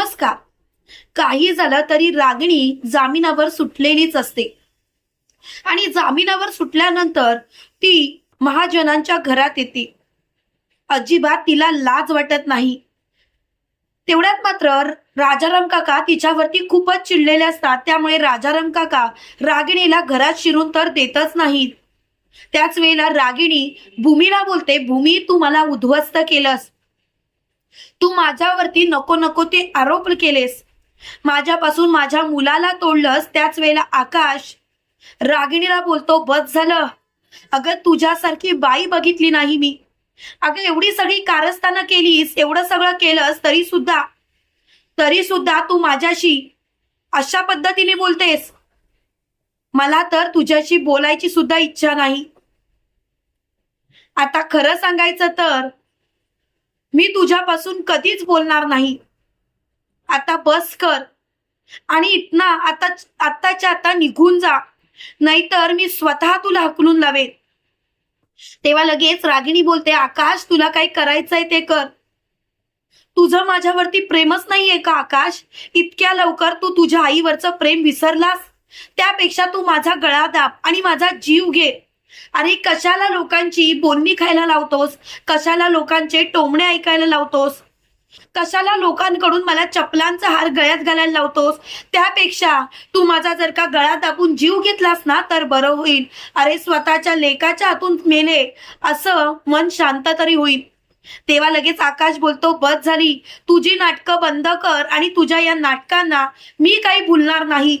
नमस्कार. काही झालं तरी रागिणी जामिनावर सुटलेलीच असते. आणि जामिनावर सुटल्यानंतर ती महाजनांच्या घरात येते. अजिबात तिला लाज वाटत नाही. तेवढ्यात मात्र राजाराम काका तिच्यावरती खूपच चिडलेले असतात. त्यामुळे राजाराम काका रागिणीला घरात शिरून तर देतच नाहीत. त्याच वेळेला रागिणी भूमीला बोलते भूमी तू मला उद्ध्वस्त केलंस. तू माझ्यावरती नको नको ते आरोप केलेस. माझ्यापासून माझ्या मुलाला तोडलंस त्याच वेळेला आकाश. रागिणीला बोलतो बस झालं. अगं तुझ्यासारखी बाई बघितली नाही मी. अगं एवढी सगळी कारस्थानं केलीस एवढं सगळं केलंस तरी सुद्धा तरी सुद्धा तू माझ्याशी अशा पद्धतीने बोलतेस. मला तर तुझ्याशी बोलायची सुद्धा इच्छा नाही. आता खरं सांगायचं तर मी तुझ्यापासून कधीच बोलणार नाही. आता बस कर. आणि इथना आता आत्ताच्या आता निघून जा. नाहीतर मी स्वतः तुला हकलून लावेन. तेव्हा लगेच रागिणी बोलते आकाश तुला काही करायचंय ते कर. तुझं माझ्यावरती प्रेमच नाहीये का आकाश? इतक्या लवकर तू तुझ्या आईवरचं प्रेम विसरलास? त्यापेक्षा तू माझा गळा दाब आणि माझा जीव घे. अरे कशाला लोकांची बोलणी खायला लावतोस? कशाला लोकांचे टोमणे ऐकायला लावतोस? कशाला लोकांकडून मला चपलांचा हार गळ्यात घालायला लावतोस? त्यापेक्षा तू माझा जर का गळा दाबून जीव घेतलास ना तर बरं होईल. अरे स्वतःच्या लेकाच्या हातून मेले असं मन शांत तरी होईल. तेव्हा लगेच आकाश बोलतो बस झाली. तुझी नाटकं बंद कर आणि तुझ्या या नाटकांना मी काही भुलणार नाही.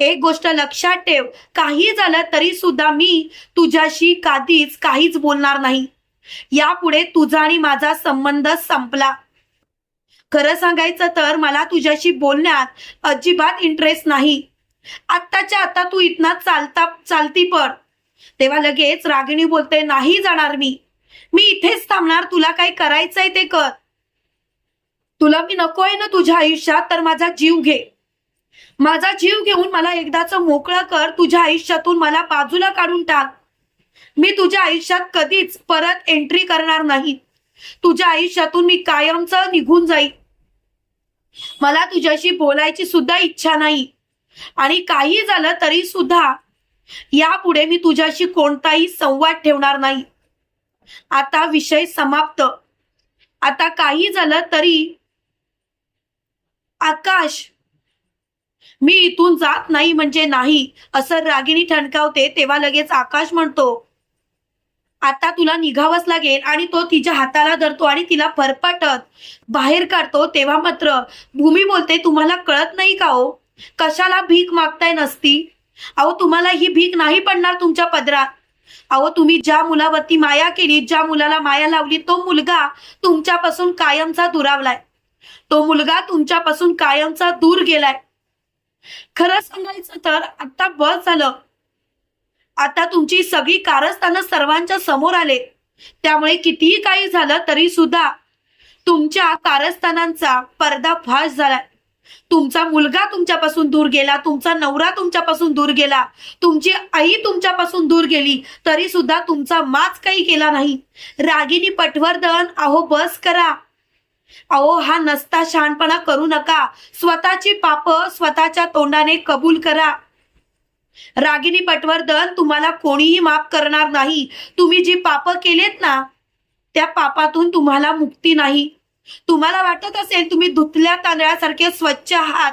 एक गोष्ट लक्षात ठेव. काही झालं तरी सुद्धा मी तुझ्याशी कधीच काहीच बोलणार नाही. यापुढे तुझा आणि माझा संबंध संपला. खरं सांगायचं तर मला तुझ्याशी बोलण्यात अजिबात इंटरेस्ट नाही. आत्ताच्या आता तू इथना चालता चालती पड. तेव्हा लगेच रागिणी बोलते नाही जाणार मी. मी इथेच थांबणार. तुला काय करायचंय ते कर. तुला मी नकोय ना तुझ्या आयुष्यात तर माझा जीव घे. माझा जीव घेऊन मला एकदाच मोकळं कर तुझ्या आयुष्यातून मला बाजूला काढून टाक. मी तुझ्या आयुष्यात कधीच परत एंट्री करणार नाही. तुझ्या आयुष्यातून मी कायमच निघून जाईल मला तुझ्याशी बोलायची सुद्धा इच्छा नाही. आणि काही झालं तरी सुद्धा यापुढे मी तुझ्याशी कोणताही संवाद ठेवणार नाही. आता विषय समाप्त. आता काही झालं तरी आकाश मी इथून जात नाही म्हणजे नाही असं रागिणी ठणकावते तेव्हा लगेच आकाश म्हणतो आता तुला निघावंच लागेल आणि तो तिच्या हाताला धरतो आणि तिला फरफटत बाहेर काढतो. तेव्हा मात्र भूमी बोलते तुम्हाला कळत नाही का हो? कशाला भीक मागताय नसती? अहो तुम्हाला ही भीक नाही पडणार तुमच्या पदरात. अहो तुम्ही ज्या मुलावरती माया केली ज्या मुलाला माया लावली तो मुलगा तुमच्यापासून कायमचा दुरावलाय. तो मुलगा तुमच्यापासून कायमचा दूर गेलाय. खरं सांगायचं तर आता बस झालं. आता तुमची सगळी कारस्थानं सर्वांच्या समोर आले. त्यामुळे कितीही काही झालं तरी सुद्धा तुमच्या कारस्थानांचा पर्दाफाश फाश झालाय. तुमचा मुलगा तुमच्यापासून दूर गेला तुमचा नवरा तुमच्यापासून दूर गेला तुमची आई तुमच्यापासून दूर गेली तरी सुद्धा तुमचा माच काही केला नाही. रागिनी पटवर्धन अहो बस करा. अहो हा नसता शहाणपणा करू नका. स्वतःची पाप स्वतःच्या तोंडाने कबूल करा. रागिनी पटवर्धन तुम्हाला कोणीही माफ करणार नाही. तुम्ही जी पाप केलेत ना त्या पापातून तुम्हाला मुक्ती नाही. तुम्हाला वाटत असेल तुम्ही धुतल्या तांदळासारखे स्वच्छ आहात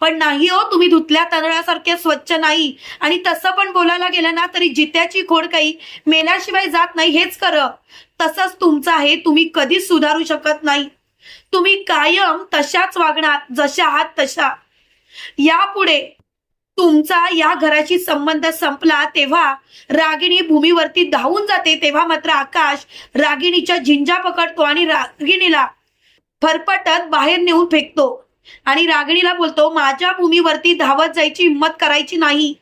पण नाही हो तुम्ही धुतल्या तांदळासारखे स्वच्छ नाही. आणि तसं पण बोलायला गेलं ना तरी जित्याची खोड काही मेल्याशिवाय जात नाही हेच खरं. तसंच तुमचं आहे तुम्ही कधीच सुधारू शकत नाही. तुम्ही कायम तशाच वागणार जशा आहात तशा. यापुढे तुमचा या घराशी संबंध संपला तेव्हा रागिणी भूमीवरती धावून जाते तेव्हा मात्र आकाश रागिणीच्या झिंजा पकडतो आणि रागिणीला फरफटत बाहेर नेऊन फेकतो. आणि रागिणीला बोलतो माझ्या भूमीवरती धावत जायची हिंमत करायची नाही.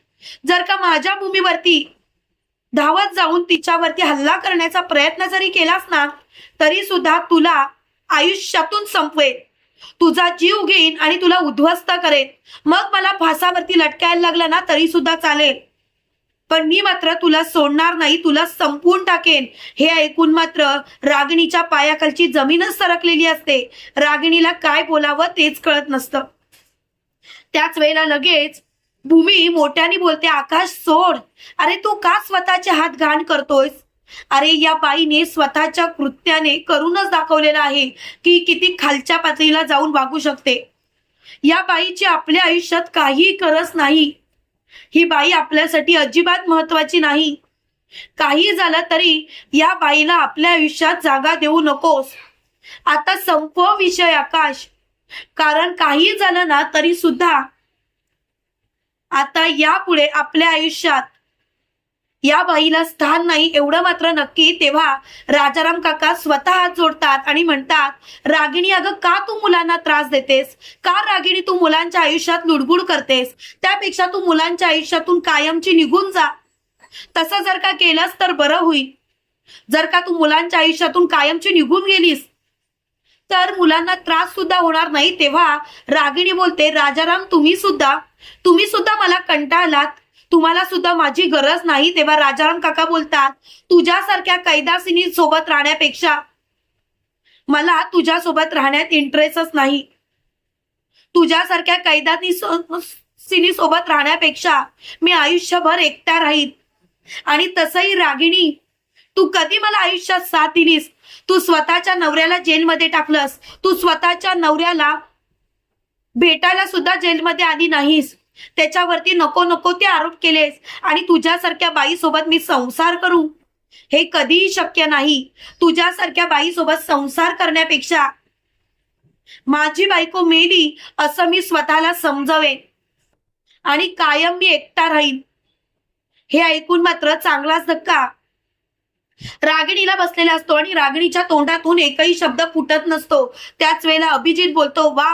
जर का माझ्या भूमीवरती धावत जाऊन तिच्यावरती हल्ला करण्याचा प्रयत्न जरी केलास ना तरी सुद्धा तुला आयुष्यातून संपवेन. तुझा जीव घेईन आणि तुला उद्ध्वस्त करेन. मग मला फासावरती लटकायला लागलं ना तरी सुद्धा चालेल. पण मी मात्र तुला सोडणार नाही तुला संपवून टाकेन. हे ऐकून मात्र रागिणीच्या पायाखालची जमीनच सरकलेली असते. रागिणीला काय बोलावं तेच कळत नसतं. त्याच वेळेला लगेच भूमी मोठ्याने बोलते आकाश सोड. अरे तू का स्वतःचे हात घाण करतोयस? अरे या बाईने स्वतःच्या कृत्याने करूनच दाखवलेलं आहे की किती खालच्या पातळीला जाऊन वागू शकते. या बाईची आपल्या आयुष्यात काही गरज नाही. ही बाई आपल्यासाठी अजिबात महत्वाची नाही. काही झालं तरी या बाईला आपल्या आयुष्यात जागा देऊ नकोस. आता संपव विषय आकाश. कारण काही झालं ना तरी सुद्धा. आता यापुढे आपल्या आयुष्यात या बाईला स्थान नाही एवढं मात्र नक्की तेव्हा राजाराम काका स्वतः हात जोडतात आणि म्हणतात रागिणी अगं का तू मुलांना त्रास देतेस? का रागिणी तू मुलांच्या आयुष्यात लुडबुड करतेस? त्यापेक्षा तू मुलांच्या आयुष्यातून कायमची निघून जा. तसं जर का केलंस तर बरं होईल. जर का तू मुलांच्या आयुष्यातून कायमची निघून गेलीस तर मुलांना त्रास सुद्धा होणार नाही. तेव्हा रागिणी बोलते राजाराम तुम्ही सुद्धा तुम्ही सुद्धा मला कंटाळलात. तुम्हाला सुद्धा माझी गरज नाही तेव्हा राजाराम काका बोलतात तुझ्यासारख्या कैदासिनी सोबत राहण्यापेक्षा मला तुझ्यासोबत राहण्यात इंटरेस्टच नाही. तुझ्यासारख्या कैदानी सिनी सोबत राहण्यापेक्षा मी आयुष्यभर एकटा राहीन. आणि तसंही रागिणी तू कधी मला आयुष्यात साथ दिलीस? तू स्वतःच्या नवऱ्याला जेलमध्ये टाकलंस. तू स्वतःच्या नवऱ्याला भेटायला सुद्धा जेलमध्ये आली नाहीस. त्याच्यावरती नको नको ते आरोप केलेस आणि तुझ्यासारख्या बाईसोबत मी संसार करू. हे कधीही शक्य नाही. तुझ्यासारख्या बाईसोबत संसार करण्यापेक्षा माझी बायको मेली असं मी स्वतःला समजवेन आणि कायम मी एकटा राहीन. हे ऐकून मात्र चांगलाच धक्का. रागिणीला बसलेला असतो आणि रागिणीच्या तोंडातून एकही शब्द फुटत नसतो. त्याच वेळेला अभिजित बोलतो वा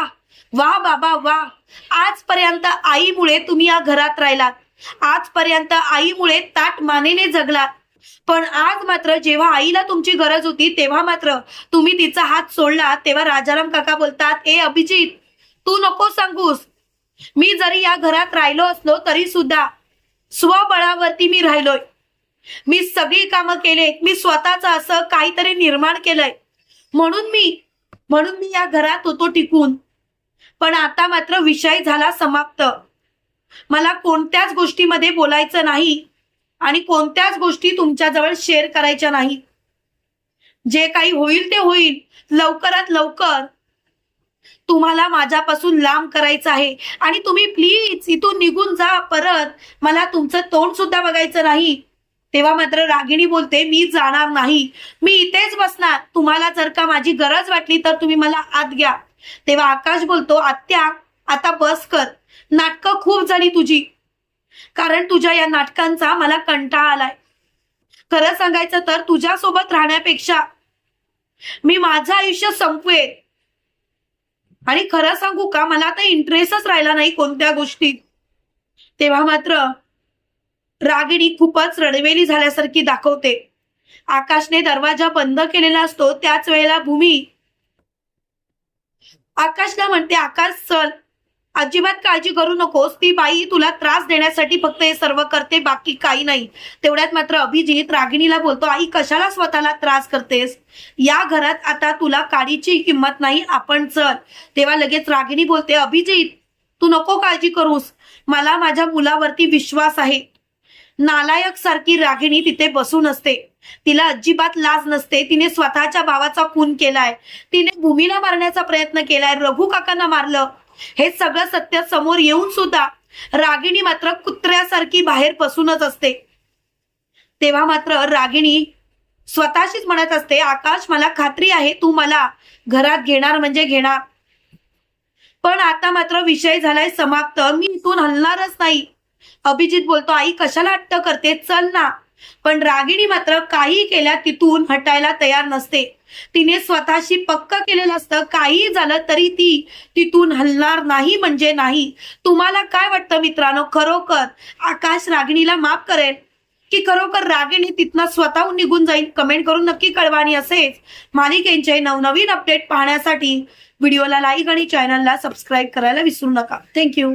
वा बाबा वा आजपर्यंत आईमुळे तुम्ही या घरात राहिलात. आजपर्यंत आईमुळे ताट मानेने जगलात. पण आज मात्र जेव्हा आईला तुमची गरज होती तेव्हा मात्र तुम्ही तिचा हात सोडला. तेव्हा राजाराम काका बोलतात ए अभिजित तू नको सांगूस. मी जरी या घरात राहिलो असलो तरी सुद्धा स्वबळावरती मी राहिलोय. मी सगळी कामं केले मी स्वतःच असं काहीतरी निर्माण केलंय. म्हणून मी म्हणून मी या घरात होतो टिकून. पण आता मात्र विषय झाला समाप्त. मला कोणत्याच गोष्टीमध्ये बोलायचं नाही आणि कोणत्याच गोष्टी तुमच्याजवळ शेअर करायच्या नाही. जे काही होईल ते होईल. लवकरात लवकर तुम्हाला माझ्यापासून लांब करायचं आहे. आणि तुम्ही प्लीज इथून निघून जा परत. मला तुमचं तोंड सुद्धा बघायचं नाही. तेव्हा मात्र रागिणी बोलते मी जाणार नाही. मी इथेच बसणार. तुम्हाला जर का माझी गरज वाटली तर तुम्ही मला आत घ्या. तेव्हा आकाश बोलतो आत्या आता बस कर. नाटकं खूप झाली तुझी. कारण तुझ्या या नाटकांचा मला कंटाळा आलाय. खरं सांगायचं तर तुझ्यासोबत राहण्यापेक्षा मी माझं आयुष्य संपवेल आणि खरं सांगू का मला आता इंटरेस्टच राहिला नाही कोणत्या गोष्टीत. तेव्हा मात्र रागिणी खूपच रडवेली झाल्यासारखी दाखवते. आकाशने दरवाजा बंद केलेला असतो त्याच वेळेला भूमी आकाशला म्हणते आकाश चल. अजिबात काळजी करू नकोस. ती बाई तुला त्रास देण्यासाठी फक्त हे सर्व करते बाकी काही नाही. तेवढ्यात मात्र अभिजित रागिणीला बोलतो आई कशाला स्वतःला त्रास करतेस? या घरात आता तुला काडीची किंमत नाही. आपण चल. तेव्हा लगेच रागिणी बोलते अभिजित तू नको काळजी करूस. मला माझ्या मुलावरती विश्वास आहे. नालायक सारखी रागिणी तिथे बसून असते. तिला अजिबात लाज नसते. तिने स्वतःच्या भावाचा खून केलाय. तिने भूमीला मारण्याचा प्रयत्न केलाय. रघु काकांना मारलं. हे सगळं सत्य समोर येऊन सुद्धा रागिणी मात्र कुत्र्यासारखी बाहेर बसूनच असते. तेव्हा मात्र रागिणी स्वतःशीच म्हणत असते आकाश मला खात्री आहे तू मला घरात घेणार म्हणजे घेणार. पण आता मात्र विषय झालाय समाप्त. मी इथून हलणारच नाही. अभिजित बोलतो आई कशाला हट्ट करते? चल ना. पण रागिणी मात्र काही केल्या तिथून हटायला तयार नसते. तिने स्वतःशी पक्क केलेलं असतं. काही झालं तरी ती तिथून हलणार नाही म्हणजे नाही. तुम्हाला काय वाटतं मित्रांनो? खरोखर आकाश रागिणीला माफ करेल? की खरोखर रागिणी तिथनं स्वतःहून निघून जाईल? कमेंट करून नक्की कळवा आणि असेच मालिकेंचे नवनवीन अपडेट पाहण्यासाठी व्हिडिओला लाईक आणि चॅनलला सबस्क्राईब करायला विसरू नका. थँक्यू